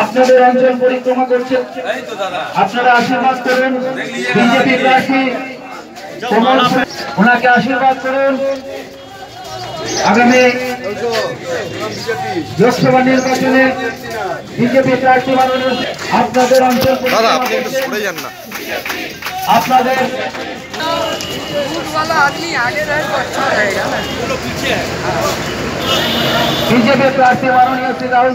আপনাদের অঞ্চল পরিক্রমা করছে আপনারা আশীর্বাদ করুন বিজেপি প্রার্থী কমল সেন, ওনাকে আশীর্বাদ করুন আগামী লোকসভা নির্বাচনে বিজেপি প্রার্থী বানানোর আপনাদের অঞ্চল পরিক্রমা করছে। আপনাদের दूध वाला आदमी आगे रहे तो अच्छा रहेगा ना বিজেপি প্রার্থী মাননীয় শ্রী রাহুল